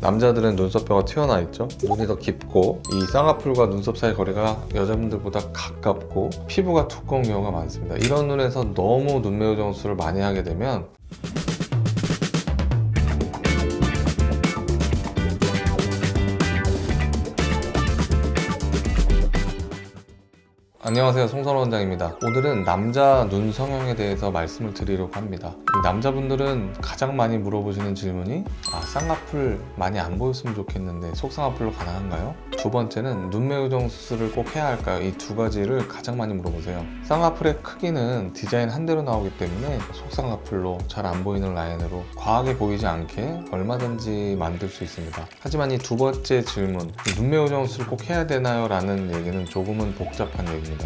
남자들은 눈썹뼈가 튀어나와 있죠. 눈이 더 깊고 이 쌍꺼풀과 눈썹 사이 거리가 여자분들보다 가깝고 피부가 두꺼운 경우가 많습니다. 이런 눈에서 너무 눈매우 정수를 많이 하게 되면 안녕하세요 송선호 원장입니다 오늘은 남자 눈 성형에 대해서 말씀을 드리려고 합니다 이 남자분들은 가장 많이 물어보시는 질문이 아 쌍꺼풀 많이 안 보였으면 좋겠는데 속쌍꺼풀로 가능한가요? 두 번째는 눈매우정 수술을 꼭 해야 할까요? 이 두 가지를 가장 많이 물어보세요 쌍꺼풀의 크기는 디자인 한 대로 나오기 때문에 속쌍꺼풀로 잘 안 보이는 라인으로 과하게 보이지 않게 얼마든지 만들 수 있습니다 하지만 이 두 번째 질문 눈매우정 수술을 꼭 해야 되나요? 라는 얘기는 조금은 복잡한 얘기입니다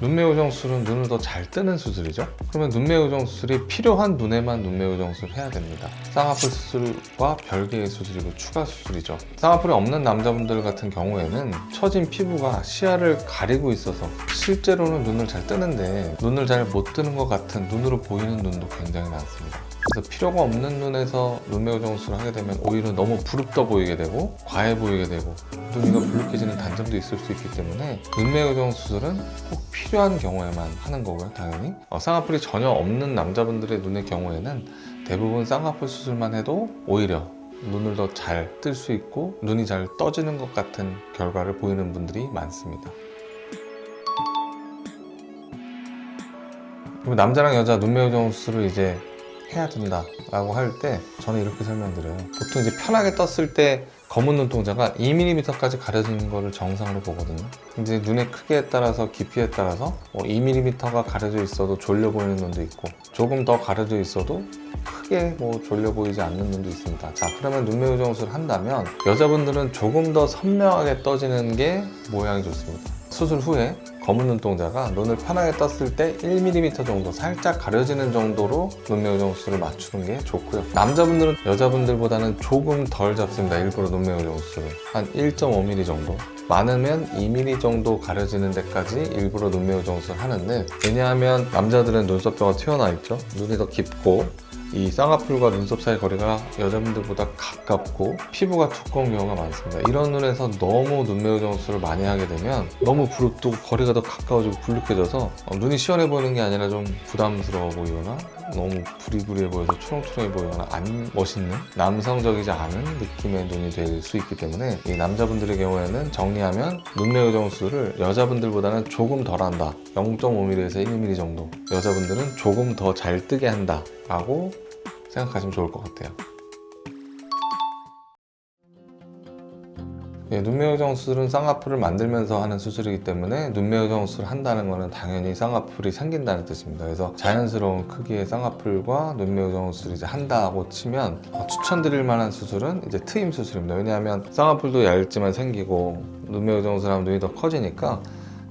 눈매우정 수술은 눈을 더 잘 뜨는 수술이죠. 그러면 눈매우정 수술이 필요한 눈에만 눈매우정 수술을 해야 됩니다. 쌍꺼풀 수술과 별개의 수술이고 추가 수술이죠. 쌍꺼풀이 없는 남자분들 같은 경우에는 처진 피부가 시야를 가리고 있어서 실제로는 눈을 잘 뜨는데 눈을 잘 못 뜨는 것 같은 눈으로 보이는 눈도 굉장히 많습니다. 그래서 필요가 없는 눈에서 눈매우 정 수술을 하게 되면 오히려 너무 부릅떠 보이게 되고 과해 보이게 되고 눈이가 불룩해지는 단점도 있을 수 있기 때문에 눈매우 정 수술은 꼭 필요한 경우에만 하는 거고요 당연히. 어, 쌍꺼풀이 전혀 없는 남자분들의 눈의 경우에는 대부분 쌍꺼풀 수술만 해도 오히려 눈을 더 잘 뜰 수 있고 눈이 잘 떠지는 것 같은 결과를 보이는 분들이 많습니다. 남자랑 여자 눈매우정 수술을 이제 해야 된다 라고 할 때 저는 이렇게 설명드려요. 보통 이제 편하게 떴을 때 검은 눈동자가 2mm까지 가려지는 거를 정상으로 보거든요. 이제 눈의 크기에 따라서 깊이에 따라서 뭐 2mm가 가려져 있어도 졸려 보이는 눈도 있고 조금 더 가려져 있어도 크게 뭐 졸려 보이지 않는 눈도 있습니다. 자, 그러면 눈매우 정수를 한다면 여자분들은 조금 더 선명하게 떠지는 게 모양이 좋습니다. 수술 후에 검은 눈동자가 눈을 편하게 떴을 때 1mm 정도 살짝 가려지는 정도로 눈매우 정수를 맞추는 게 좋고요. 남자분들은 여자분들보다는 조금 덜 잡습니다. 일부러 눈매우 정수를 한 1.5mm 정도. 많으면 2mm 정도 가려지는 데까지 일부러 눈매우 정수를 하는데 왜냐하면 남자들은 눈썹뼈가 튀어나와 있죠. 눈이 더 깊고 이 쌍꺼풀과 눈썹 사이 거리가 여자분들보다 가깝고 피부가 두꺼운 경우가 많습니다. 이런 눈에서 너무 눈매우 정수를 많이 하게 되면 너무 부릅뜨고 거리가 더 가까워지고 불룩해져서 어, 눈이 시원해 보이는 게 아니라 좀 부담스러워 보이거나 너무 부리부리해 보여서 초롱초롱해 보이거나 안 멋있는 남성적이지 않은 느낌의 눈이 될 수 있기 때문에 이 남자분들의 경우에는 정리하면 눈매우 정수를 여자분들보다는 조금 덜 한다. 0.5mm에서 1mm 정도. 여자분들은 조금 더 잘 뜨게 한다. 라고 생각하시면 좋을 것 같아요. 예, 눈매우정 수술은 쌍꺼풀을 만들면서 하는 수술이기 때문에 눈매우정 수술을 한다는 것은 당연히 쌍꺼풀이 생긴다는 뜻입니다. 그래서 자연스러운 크기의 쌍꺼풀과 눈매우정 수술을 이제 한다고 치면 어, 추천드릴 만한 수술은 이제 트임 수술입니다. 왜냐하면 쌍꺼풀도 얇지만 생기고 눈매우정 수술하면 눈이 더 커지니까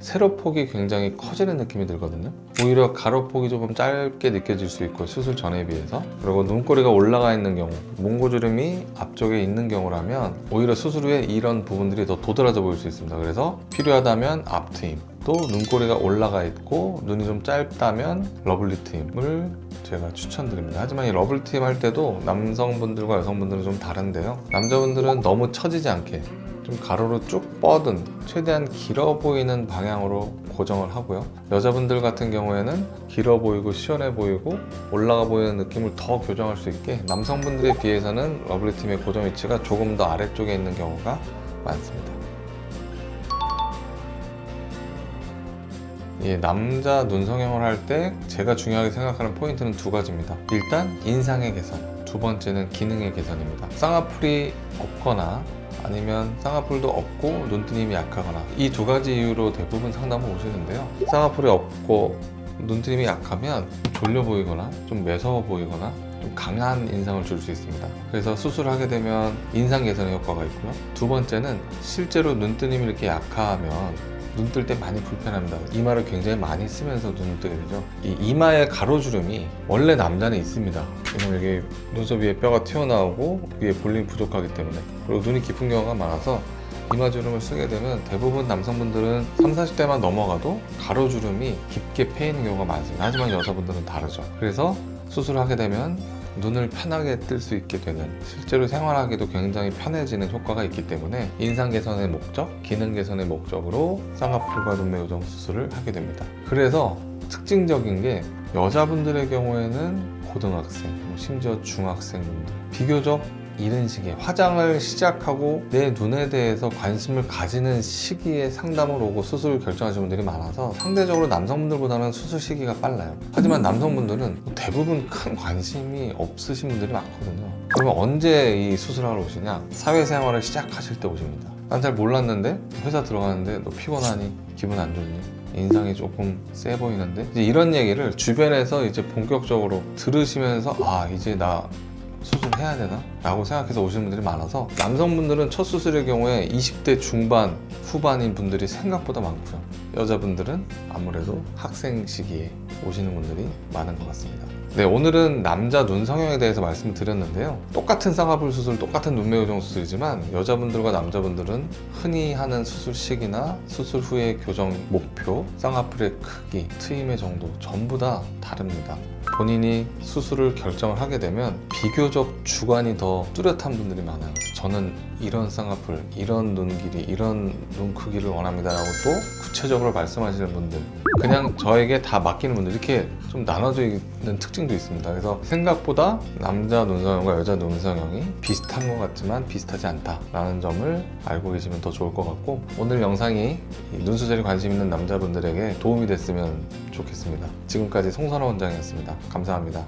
세로폭이 굉장히 커지는 느낌이 들거든요. 오히려 가로폭이 조금 짧게 느껴질 수 있고 수술 전에 비해서 그리고 눈꼬리가 올라가 있는 경우 몽고주름이 앞쪽에 있는 경우라면 오히려 수술 후에 이런 부분들이 더 도드라져 보일 수 있습니다. 그래서 필요하다면 앞트임 또 눈꼬리가 올라가 있고 눈이 좀 짧다면 러블리 트임을 제가 추천드립니다. 하지만 이 러블리 트임 할 때도 남성분들과 여성분들은 좀 다른데요. 남자분들은 너무 처지지 않게 좀 가로로 쭉 뻗은 최대한 길어 보이는 방향으로 고정을 하고요. 여자분들 같은 경우에는 길어 보이고 시원해 보이고 올라가 보이는 느낌을 더 교정할 수 있게 남성분들에 비해서는 러블리 팀의 고정 위치가 조금 더 아래쪽에 있는 경우가 많습니다. 예, 남자 눈 성형을 할 때 제가 중요하게 생각하는 포인트는 두 가지입니다. 일단 인상의 개선, 두 번째는 기능의 개선입니다. 쌍꺼풀이 없거나 아니면 쌍꺼풀도 없고 눈뜨림이 약하거나 이 두 가지 이유로 대부분 상담을 오시는데요. 쌍꺼풀이 없고 눈뜨림이 약하면 졸려 보이거나 좀 매서워 보이거나 좀 강한 인상을 줄 수 있습니다. 그래서 수술을 하게 되면 인상 개선의 효과가 있고요. 두 번째는 실제로 눈뜨림이 이렇게 약하면 눈 뜰 때 많이 불편합니다. 이마를 굉장히 많이 쓰면서 눈을 뜨게 되죠. 이 이마의 가로주름이 원래 남자는 있습니다. 왜냐면 여기 눈썹 위에 뼈가 튀어나오고 위에 볼륨이 부족하기 때문에 그리고 눈이 깊은 경우가 많아서 이마주름을 쓰게 되면 대부분 남성분들은 3, 40대만 넘어가도 가로주름이 깊게 패이는 경우가 많습니다. 하지만 여자분들은 다르죠. 그래서 수술을 하게 되면 눈을 편하게 뜰 수 있게 되는 실제로 생활하기도 굉장히 편해지는 효과가 있기 때문에 인상 개선의 목적, 기능 개선의 목적으로 쌍꺼풀과 눈매 교정 수술을 하게 됩니다. 그래서 특징적인 게 여자분들의 경우에는 고등학생, 뭐 심지어 중학생분들 비교적 이른 시기에 화장을 시작하고 내 눈에 대해서 관심을 가지는 시기에 상담을 오고 수술을 결정하시는 분들이 많아서 상대적으로 남성분들보다는 수술 시기가 빨라요. 하지만 남성분들은 대부분 큰 관심이 없으신 분들이 많거든요. 그러면 언제 이 수술하러 오시냐? 사회생활을 시작하실 때 오십니다. 난 잘 몰랐는데 회사 들어가는데 너 피곤하니? 기분 안 좋니? 인상이 조금 세 보이는데 이런 얘기를 주변에서 이제 본격적으로 들으시면서 아 이제 나 수술해야 되나? 라고 생각해서 오시는 분들이 많아서 남성분들은 첫 수술의 경우에 20대 중반, 후반인 분들이 생각보다 많고요. 여자분들은 아무래도 학생 시기에 오시는 분들이 많은 것 같습니다. 네, 오늘은 남자 눈 성형에 대해서 말씀을 드렸는데요. 똑같은 쌍꺼풀 수술, 똑같은 눈매 교정 수술이지만 여자분들과 남자분들은 흔히 하는 수술 시기나 수술 후의 교정 목표, 쌍꺼풀의 크기, 트임의 정도 전부 다 다릅니다. 본인이 수술을 결정을 하게 되면 비교적 주관이 더 뚜렷한 분들이 많아요. 저는 이런 쌍꺼풀, 이런 눈 길이, 이런 눈 크기를 원합니다라고 또 구체적으로 말씀하시는 분들, 그냥 저에게 다 맡기는 분들 이렇게 좀 나눠져 있는 특징 도 있습니다. 그래서 생각보다 남자 눈성형과 여자 눈성형이 비슷한 것 같지만 비슷하지 않다라는 점을 알고 계시면 더 좋을 것 같고 오늘 영상이 이 눈 수술에 관심 있는 남자분들에게 도움이 됐으면 좋겠습니다. 지금까지 송선호 원장이었습니다. 감사합니다.